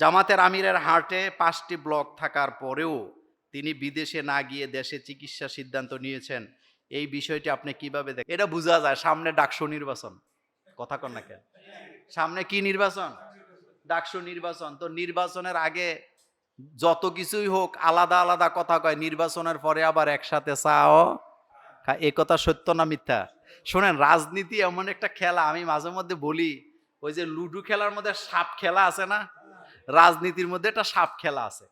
জামাতের আমিরের হার্টে পাঁচটি ব্লক থাকার পরেও তিনি বিদেশে না গিয়ে দেশে চিকিৎসা সিদ্ধান্ত নিয়েছেন। এই বিষয়টি আপনি কীভাবে দেখেন এটা বোঝা যায়। সামনে ডাকসু নির্বাচন। কথা কন না কেন? সামনে কি নির্বাচন? ডাকসু নির্বাচন। তো নির্বাচনের আগে যত কিছুই হোক, আলাদা আলাদা কথা কয়। নির্বাচনের পরে আবার একসাথে চাও? এ কথা সত্য না মিথ্যা? শোনেন, রাজনীতি এমন একটা খেলা, আমি মাঝে মধ্যে বলি, ওই যে লুডু খেলার মধ্যে সাপ খেলা আছে না? রাজনীতির মধ্যে একটা সাপ খেলা আছে।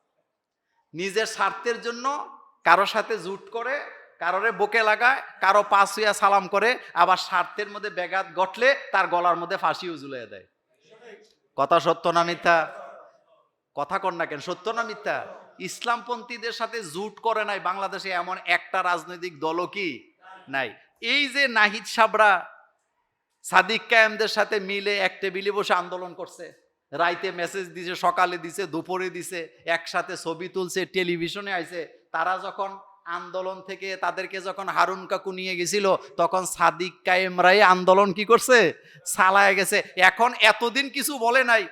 নিজের স্বার্থের জন্য কারও সাথে জুট করে, কারোরে বুকে লাগায়, কারও পাশ হইয়া সালাম করে, আবার স্বার্থের মধ্যে ব্যাঘাত ঘটলে তার গলার মধ্যে ফাঁসিও ঝুলিয়ে দেয়। কথা সত্য না মিথ্যা? কথা কর না কেন, সত্য না মিথ্যা? ইসলামপন্থীদের সাথে জুট করে নাই বাংলাদেশে এমন একটা রাজনৈতিক দলও কি নাই? এই যে নাহিদ সাবরা, সাদিক কায়েমদের সাথে মিলে এক টেবিলে বসে আন্দোলন করছে। রাইতে মেসেজ দিছে, সকালে দিছে, দুপুরে দিছে, একসাথে ছবি তুলছে, টেলিভিশনে আইছে। তারা যখন আন্দোলন থেকে তাদেরকে যখন হারুন কাকু নিয়ে গেছিল, তখন সাদিক কায়েমরাই আন্দোলন কি করছে? সালায় গেছে। এখন এতদিন কিছু বলে নাই।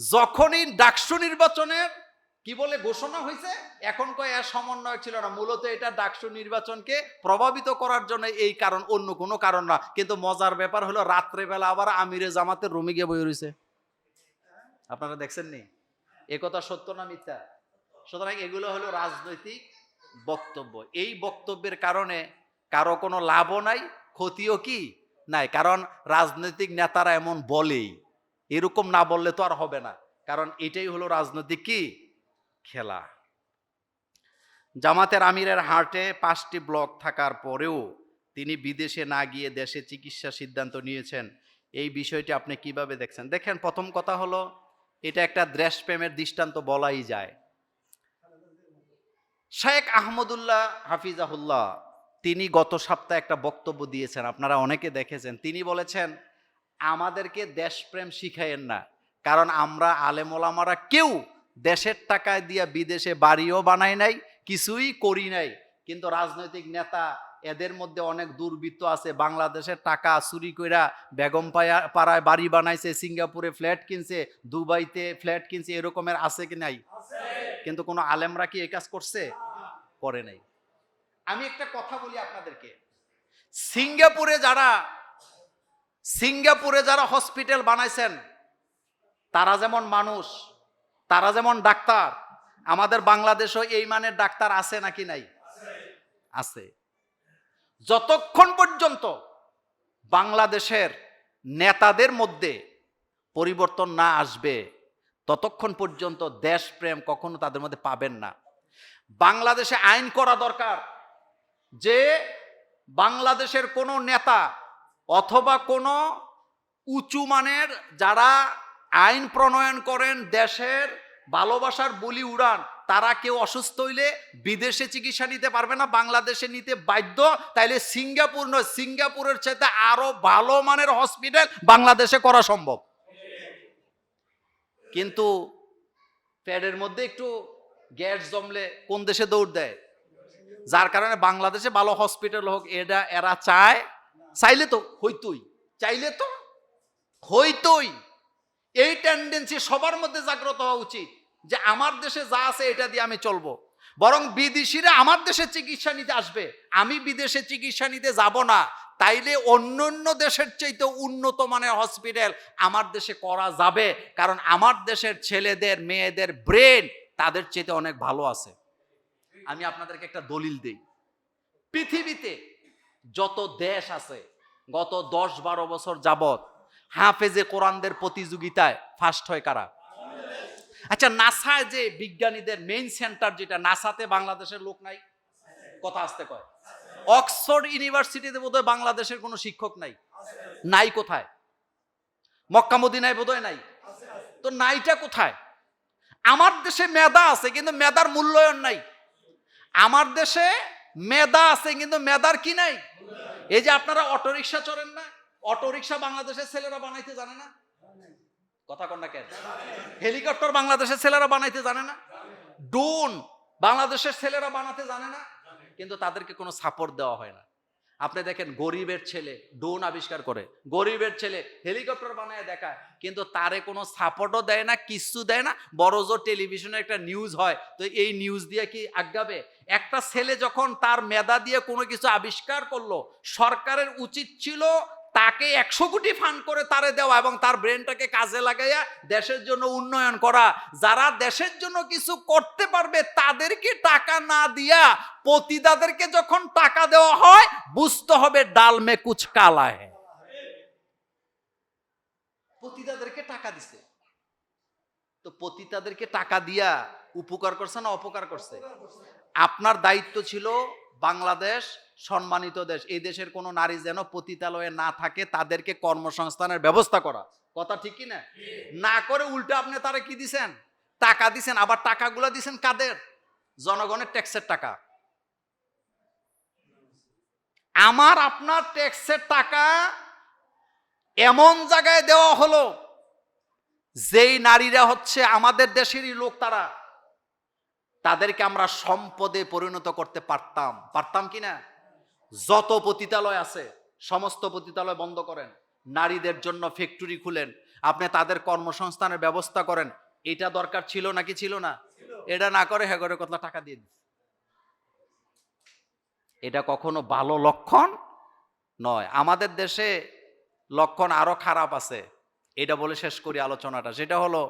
যখনই ডাকসু নির্বাচনের কি বলে ঘোষণা হয়েছে, এখন কয় এর সমন্বয় ছিল না। মূলত এটা ডাকসু নির্বাচনকে প্রভাবিত করার জন্য এই কারণ, অন্য কোনো কারণ না। কিন্তু মজার ব্যাপার হলো, রাত্রেবেলা আবার আমিরে জামাতের রুমে গিয়ে বই রয়েছে আপনারা দেখছেন নি এ কথা সত্য না মিথ্যা? সুতরাং এগুলো হলো রাজনৈতিক বক্তব্য। এই বক্তব্যের কারণে কারও কোনো লাভও নাই, ক্ষতিও কি নাই? কারণ রাজনৈতিক নেতারা এমন বলেই। এরকম না বললে তো আর হবে না। কারণ এটাই হলো রাজনৈতিক কি? খেলা। জামাতের আমিরের হার্টে পাঁচটি ব্লক থাকার পরেও তিনি বিদেশে না গিয়ে দেশে চিকিৎসা সিদ্ধান্ত নিয়েছেন। এই বিষয়টি আপনি কীভাবে দেখছেন? দেখেন, প্রথম কথা হলো এটা একটা দেশপ্রেমের দৃষ্টান্ত বলাই যায়। শেখ আহমদুল্লাহ হাফিজাহুল্লাহ, তিনি গত সপ্তাহে একটা বক্তব্য দিয়েছেন, আপনারা অনেকে দেখেছেন। তিনি বলেছেন, আমাদেরকে দেশপ্রেম শিখাইয়েন না, কারণ আমরা আলেমোলামারা কেউ দেশের টাকায় দিয়া বিদেশে বাড়িও বানাই নাই, কিছুই করি নাই। কিন্তু রাজনৈতিক নেতা এদের মধ্যে অনেক দুর্বৃত্ত আছে। বাংলাদেশের টাকা চুরি কইরা বেগম পায়া পাড়ায় বাড়ি বানাইছে সিঙ্গাপুরে ফ্ল্যাট কিনছে দুবাইতে ফ্ল্যাট কিনছে এরকমের আছে কি নাই? কিন্তু কোনো আলেমরা কি এই কাজ করছে? করে নাই। আমি একটা কথা বলি আপনাদেরকে। সিঙ্গাপুরে যারা সিঙ্গাপুরে যারা হসপিটাল বানাইছেন তারা যেমন মানুষ তারা যেমন ডাক্তার আমাদের বাংলাদেশও এই মানের ডাক্তার আছে নাকি নাই? আছে। যতক্ষণ পর্যন্ত বাংলাদেশের নেতাদের মধ্যে পরিবর্তন না আসবে, ততক্ষণ পর্যন্ত দেশপ্রেম কখনো তাদের মধ্যে পাবেন না। বাংলাদেশে আইন করা দরকার যে বাংলাদেশের কোনো নেতা অথবা কোনো উঁচু মানের যারা আইন প্রণয়ন করেন দেশের ভালোবাসার বলি উড়ান, তারা কেউ অসুস্থ হইলে বিদেশে চিকিৎসা নিতে পারবে না, বাংলাদেশে নিতে বাধ্য। তাইলে সিঙ্গাপুর নয়, সিঙ্গাপুরের চাইতে আরও ভালো মানের হসপিটাল বাংলাদেশে করা সম্ভব। কিন্তু প্যাডের মধ্যে একটু গ্যাস জমলে কোন দেশে দৌড় দেয়? যার কারণে বাংলাদেশে ভালো হসপিটাল হোক, এটা এরা চায়। চাইলে তো হইতই, চাইলে তো হইতই। এই টেন্ডেন্সি সবার মধ্যে জাগ্রত হওয়া উচিত। যে আমার দেশে যা আছে এটা দিয়ে আমি চলবো। বরং বিদেশিরা আমার দেশে চিকিৎসা নিতে আসবে। আমি বিদেশে চিকিৎসা নিতে যাব না। তাইলে অন্য অন্য দেশের চাইতে উন্নত মানের হসপিটাল আমার দেশে করা যাবে। কারণ আমার দেশের ছেলেদের, মেয়েদের ব্রেন তাদের চাইতে অনেক ভালো আছে। আমি আপনাদেরকে একটা দলিল দেই। পৃথিবীতে যত দেশ আছে, গত দশ বারো বছর যাবত হাফেজে কোরআনদের প্রতিযোগিতায় ফার্স্ট হয় কারা? আচ্ছা নাসায় যে বিজ্ঞানীদের মেইন সেন্টার যেটা, নাসাতে বাংলাদেশের লোক নাই? কথা আসতে কয়। অক্সফোর্ড ইউনিভার্সিটিতে বোধহয় বাংলাদেশের কোনো শিক্ষক নাই। নাই কোথায়? মক্কা মদিনায় বোধহয় নাই। তো নাইটা কোথায়? আমার দেশে মেধা আছে, কিন্তু মেধার মূল্যায়ন নাই। আমার দেশে মেধা আছে, কিন্তু মেধার কি নাই? এই যে আপনারা অটোরিকশা চড়েন না? অটোরিকশা বাংলাদেশের ছেলেরা বানাইতে জানে না? কথা কন না কেন? হেলিকপ্টার বাংলাদেশের ছেলেরা বানাইতে জানে না? ড্রোন বাংলাদেশের ছেলেরা বানাতে জানে না? কিন্তু তাদেরকে কোনো সাপোর্ট দেওয়া হয় না। আপনি দেখেন গরিবের ছেলে ডোন আবিষ্কার করে গরিবের ছেলে হেলিকপ্টার বানায় দেখায় কিন্তু তারে কোনো সাপোর্টও দেয় না কিছু দেয় না। বড় জোর টেলিভিশনে একটা নিউজ হয় তো এই নিউজ দিয়ে কি আজ্ঞাবে? একটা ছেলে যখন তার মেধা দিয়ে কোনো কিছু আবিষ্কার করল সরকারের উচিত ছিল তাকে একশো কোটি ফান্ড করে তারে দেওয়া এবং তার ব্রেনটাকে কাজে লাগাইয়া দেশের জন্য উন্নয়ন করা। যারা দেশের জন্য কিছু করতে পারবে, তাদেরকে টাকা না দিয়া পতিতাদেরকে যখন টাকা দেওয়া হয়, বুঝতে হবে ডাল মে কুচ কালা হ্যায় পতিতাদেরকে টাকা দিছে। তো পতিতাদেরকে টাকা দিয়া উপকার করছে না অপকার করছে? আপনার দায়িত্ব ছিল বাংলাদেশ সম্মানিত দেশ এই দেশের কোনো নারী যেন পতিতালয়ে না থাকে তাদেরকে কর্মসংস্থানের ব্যবস্থা করা। কথা ঠিক কি না? না করে উল্টো আপনি তারা কি দিছেন? টাকা দিছেন আবার টাকাগুলো দিছেন কাদের? জনগণের ট্যাক্সের টাকা। আমার আপনার ট্যাক্সের টাকা এমন জায়গায় দেওয়া হলো যেই নারীরা হচ্ছে আমাদের দেশেরই লোক তারা। তাদেরকে আমরা সম্পদে পরিণত করতে পারতাম। পারতাম কি না? যত পতিতালয় আছে, সমস্ত পতিতালয় বন্ধ করেন। নারীদের জন্য ফ্যাক্টরি খুলেন। আপনি তাদের কর্মসংস্থানের ব্যবস্থা করেন। এটা দরকার ছিল নাকি ছিল না? এটা না করে হ্যাঁ করে কত টাকা দিয়ে এটা কখনো ভালো লক্ষণ নয়। আমাদের দেশে লক্ষণ আরও খারাপ আছে। এটা বলে শেষ করি আলোচনাটা। সেটা হলো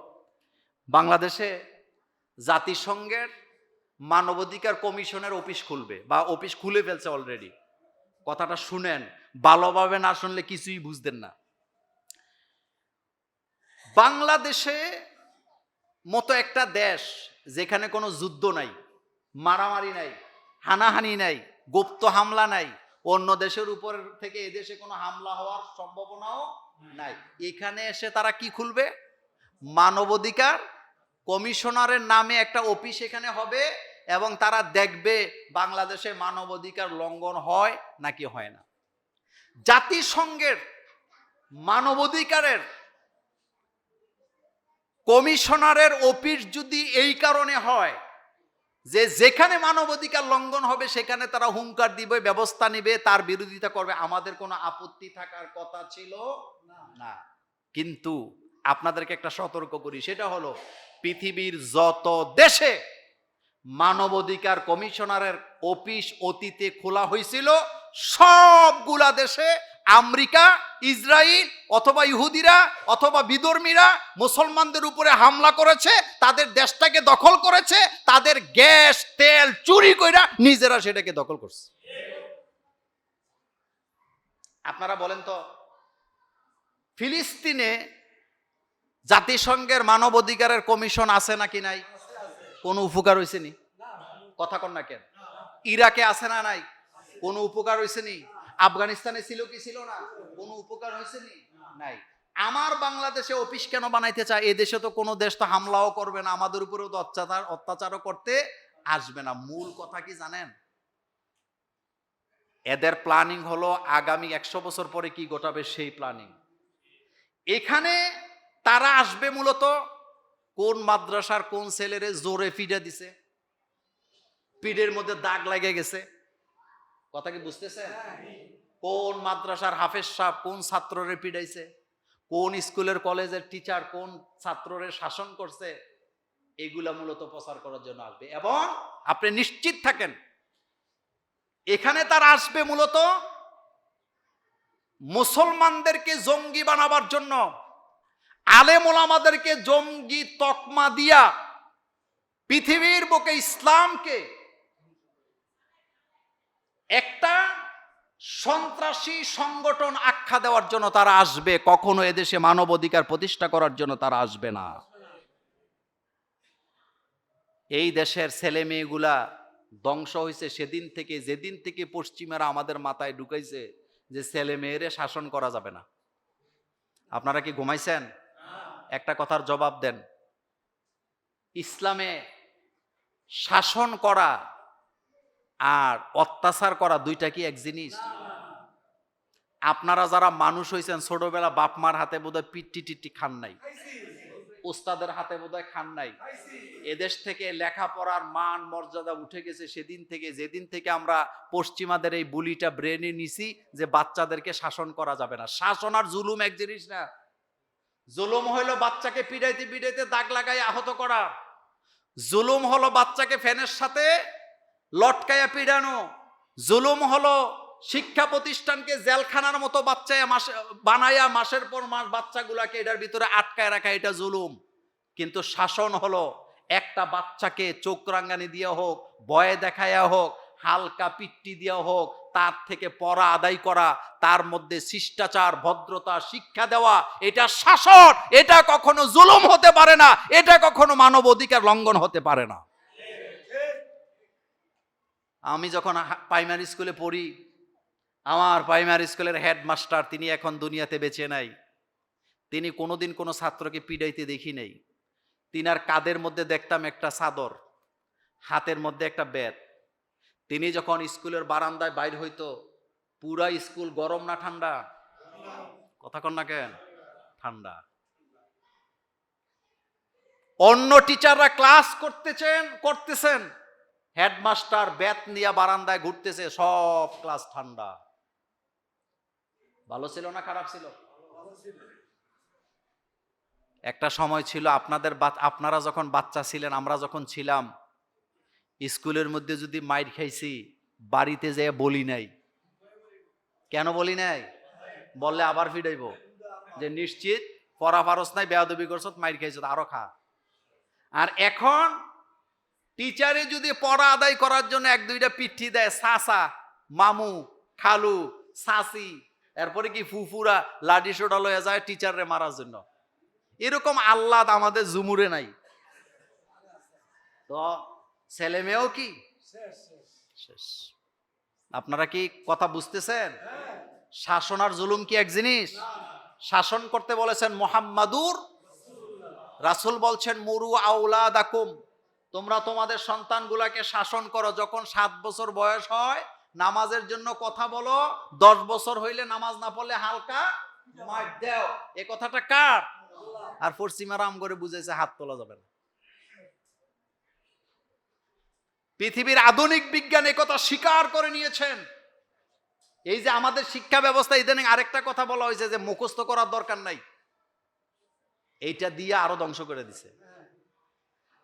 বাংলাদেশে জাতিসংঘের মানবাধিকার কমিশনের অফিস খুলবে বা অফিস খুলে ফেলছে অলরেডি কথাটা শুনেন, ভালোভাবে না শুনলে কিছুই বুঝতেন না। বাংলাদেশে মতো একটা দেশ যেখানে কোনো যুদ্ধ নাই, মারামারি নাই, হানাহানি নাই, গুপ্ত হামলা নাই, অন্য দেশের উপর থেকে এদেশে কোনো হামলা হওয়ার সম্ভাবনাও নাই। এখানে এসে তারা কি খুলবে? মানবাধিকার কমিশনারের নামে একটা অফিস এখানে হবে এবং তারা দেখবে বাংলাদেশে মানবাধিকার লঙ্ঘন হয় নাকি হয় না। জাতিসংঘের মানবাধিকারের কমিশনারের অফিস যদি এই কারণে হয় যে যেখানে মানবাধিকার লঙ্ঘন হবে সেখানে তারা হুঙ্কার দিবে, ব্যবস্থা নিবে, তার বিরোধিতা করবে, আমাদের কোনো আপত্তি থাকার কথা ছিল না। কিন্তু আপনাদেরকে একটা সতর্ক করি, সেটা হলো পৃথিবীর যত দেশে মানবাধিকার কমিশনারের অফিস অতীতে খোলা হয়েছিল। সবগুলা দেশে আমেরিকা ইসরায়েল অথবা ইহুদিরা অথবা বিধর্মীরা মুসলমানদের উপরে হামলা করেছে, তাদের দেশটাকে দখল করেছে, তাদের গ্যাস, তেল চুরি কইরা নিজেরা সেটাকে দখল করছে। আপনারা বলেন তো, ফিলিস্তিনে জাতিসংঘের মানবাধিকারের কমিশন আছে নাকি নাই? কোনো উপকার হয়েছে নি? কথা কন না কেন? ইরাকে আছে না নাই? কোনো উপকার হয়েছে নি? আফগানিস্তানে ছিল কি ছিল না? কোনো উপকার হয়েছে নি? নাই। আমার বাংলাদেশে অফিস কেন বানাইতে চায়? এ দেশে তো কোনো দেশ তো হামলাও করবে না। আমাদের উপরেও তো অত্যাচার, অত্যাচারও করতে আসবে না। মূল কথা কি জানেন? এদের প্ল্যানিং হলো আগামী একশো বছর পরে কি ঘটাবে সেই প্ল্যানিং এখানে তারা আসবে মূলত কোন মাদ্রাসার কোন ছেলেরে জোরে ফিডে দিছে? পিঠের মধ্যে দাগ লাগে গেছে। কথা কি বুঝতেছেন? কোন মাদ্রাসার হাফেজ সাহেব কোন ছাত্ররে পিড়াইছে কোন স্কুলের কলেজের টিচার কোন ছাত্ররে শাসন করছে? এগুলা মূলত প্রচার করার জন্য আসবে। এবং আপনি নিশ্চিত থাকেন, এখানে তার আসবে মূলত মুসলমানদেরকে জঙ্গি বানাবার জন্য। আলেমোলামাদেরকে জঙ্গি তকমা দিয়া পৃথিবীর বুকে ইসলামকে একটা সন্ত্রাসী সংগঠন আখ্যা দেওয়ার জন্য তারা আসবে, কখনো এদেশে মানবাধিকার প্রতিষ্ঠা করার জন্য তারা আসবে না। এই দেশের ছেলে মেয়েগুলা ধ্বংস হয়েছে সেদিন থেকে, যেদিন থেকে পশ্চিমারা আমাদের মাথায় ঢুকাইছে যে ছেলে মেয়েরে শাসন করা যাবে না। আপনারা কি ঘুমাইছেন? একটা কথার জবাব দেন। ইসলামে শাসন করা আর অত্যাচার করা দুইটা কি এক জিনিস? আপনারা যারা মানুষ হয়েছেন ছোটবেলা বাপ মার হাতে বোধহয় পিট্টি টিট্টি খান নাই। ওস্তাদের হাতে বোধহয় খান নাই। এদেশ থেকে লেখাপড়ার মান, মর্যাদা উঠে গেছে সেদিন থেকে। যেদিন থেকে আমরা পশ্চিমাদের এই বুলিটা ব্রেনে নিছি যে বাচ্চাদেরকে শাসন করা যাবে না। শাসন আর জুলুম এক জিনিস না। জুলুম হইল বাচ্চাকে পিড়াইতে পিড়াইতে দাগ লাগাই আহত করা। জুলুম হলো বাচ্চাকে ফ্যানের সাথে লটকায়া পিড়ানো। জুলুম হলো শিক্ষা প্রতিষ্ঠানকে জেলখানার মতো বাচ্চায় মাসে বানায়া মাসের পর মাস বাচ্চাগুলাকে এটার ভিতরে আটকায় রাখা, এটা জুলুম। কিন্তু শাসন হলো একটা বাচ্চাকে চোখ রাঙ্গানি দিয়ে হোক, বয়ে দেখায়া হোক, হালকা পিট্টি দেওয়া হোক তার থেকে পড়া আদায় করা, তার মধ্যে শিষ্টাচার, ভদ্রতা, শিক্ষা দেওয়া, এটা শাসন, এটা কখনো জুলুম হতে পারে না, এটা কখনো মানব অধিকার লঙ্ঘন হতে পারে না। আমি যখন প্রাইমারি স্কুলে পড়ি, আমার প্রাইমারি স্কুলের হেডমাস্টার তিনি এখন দুনিয়াতে বেঁচে নাই। তিনি কোনোদিন কোনো ছাত্রকে পিডাইতে দেখি নাই। তিনার কাদের মধ্যে দেখতাম একটা চাদর, হাতের মধ্যে একটা বেত তিনি যখন স্কুলের বারান্দায় বাইর হইতো, পুরা স্কুল গরম না ঠান্ডা? কথা কন না কেন? ঠান্ডা। অন্য টিচাররা ক্লাস করতেছেন করতেছেন। হেডমাস্টার ব্যাত নিয়ে বারান্দায় ঘুরতেছে, সব ক্লাস ঠান্ডা। ভালো ছিল না খারাপ ছিল? একটা সময় ছিল আপনাদের আপনারা যখন বাচ্চা ছিলেন, আমরা যখন ছিলাম স্কুলের মধ্যে যদি মাইর খাইছি, বাড়িতে যেয়ে বলি নাই। কেন বলি নাই? বললে আবার ফিরাইব যে নিশ্চিত পড়া পারস নাই, বেয়াদবি করছত, মাইর খাইছত, আরও খা। আর এখন টিচারে যদি পড়া আদায় করার জন্য এক, দুইটা পিঠি দেয় সাসা মামু, খালু সাসি এরপরে কি ফুফুরা লাডি সোডা লয়ে যায় টিচাররে মারার জন্য? এরকম আল্লাদ আমাদের জুমুরে নাই। তো ছেলে মেয়েও কি? শেষ। আপনারা কি কথা বুঝতেছেন? শাসন আর জুলুম কি এক জিনিস? শাসন করতে বলেছেন মোহাম্মাদুর রাসুল বলছেন মুরু আউলা দাকুম তোমরা তোমাদের সন্তানগুলাকে শাসন করো। যখন সাত বছর বয়স হয় নামাজের জন্য কথা বলো। দশ বছর হইলে নামাজ না পড়লে হালকা মার দাও। এ কথাটা কার? আর পশ্চিমা রাম করে বুঝেছে হাত তোলা যাবে না। পৃথিবীর আধুনিক বিজ্ঞান একথা স্বীকার করে নিয়েছেন। এই যে আমাদের শিক্ষা ব্যবস্থা, ইদানিং আরেকটা কথা বলা হয়েছে যে মুখস্থ করার দরকার নাই। এইটা দিয়ে আরও ধ্বংস করে দিছে।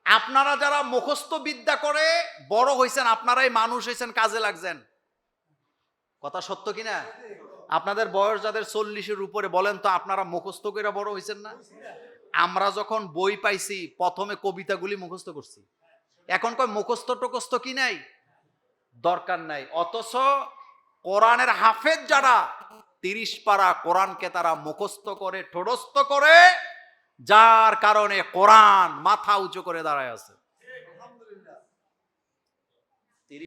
আপনারা যারা মুখস্থ বিদ্যা করে, বড় হয়েছেন আপনারাই মানুষ হয়েছেন কাজে লাগছেন। কথা সত্য কিনা? আপনাদের বয়স যাদের চল্লিশের উপরে, বলেন তো আপনারা মুখস্থ করে বড় হয়েছেন না? আমরা যখন বই পাইছি, প্রথমে কবিতাগুলি মুখস্থ করছি। এখন কয়, মুখস্থ টুকস্থ কি নাই? দরকার নাই। অথচ কোরআনের হাফেজ যারা, তিরিশ পারা কোরআনকে তারা মুখস্থ করে ঠোড়স্থ করে, যার কারণে কোরআন মাথা উঁচু করে দাঁড়ায় আছে।